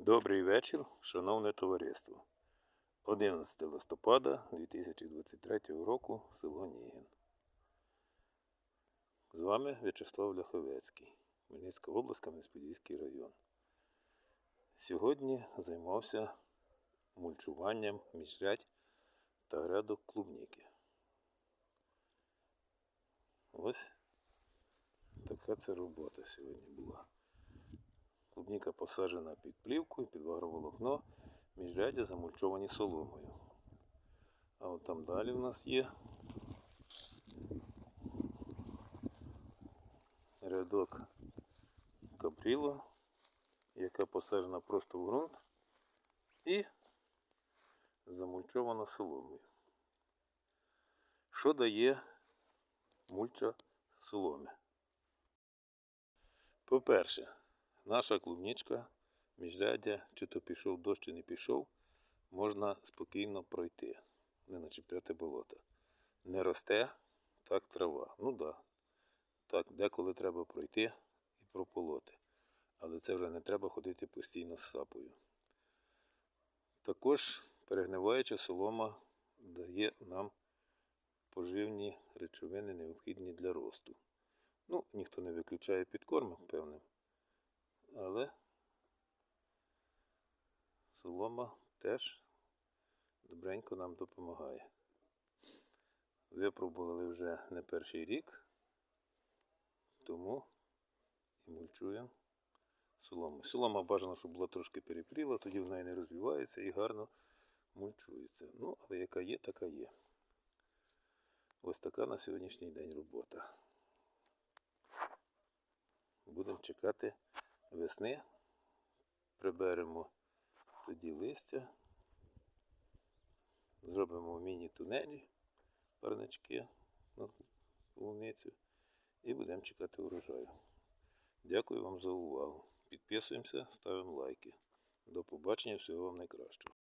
Добрий вечір, шановне товариство. 11 листопада 2023 року, село Нігін. З вами В'ячеслав Ляховецький, Хмельницька область, Кам'янець-Подільський район. Сьогодні займався мульчуванням міжрядь та грядок клубніки. Ось така це робота сьогодні була. Клубніка посаджена під плівкою, під агроволокно, міжрядя замульчовані соломою. А от там далі в нас є рядок капріло, яка посаджена просто в ґрунт і замульчована соломою. Що дає мульча соломи? По-перше, наша клубничка, міжряддя, чи то пішов дощ, чи не пішов, можна спокійно пройти, не начепляти болота. Не росте, так трава. Ну да. так, деколи треба пройти і прополоти. Але це вже не треба ходити постійно з сапою. Також перегниваюча солома дає нам поживні речовини, необхідні для росту. Ну, ніхто не виключає підкорм, певним. Але солома теж добренько нам допомагає. Випробували вже не перший рік, тому і мульчуємо солому. Солома бажано, щоб була трошки перепріла, тоді в неї не розвивається і гарно мульчується. Ну, але яка є, така є. Ось така на сьогоднішній день робота. Будемо чекати весни. Приберемо тоді листя, зробимо міні-тунелі, парнички на полуницю і будемо чекати урожаю. Дякую вам за увагу. Підписуємося, ставимо лайки. До побачення, всього вам найкращого.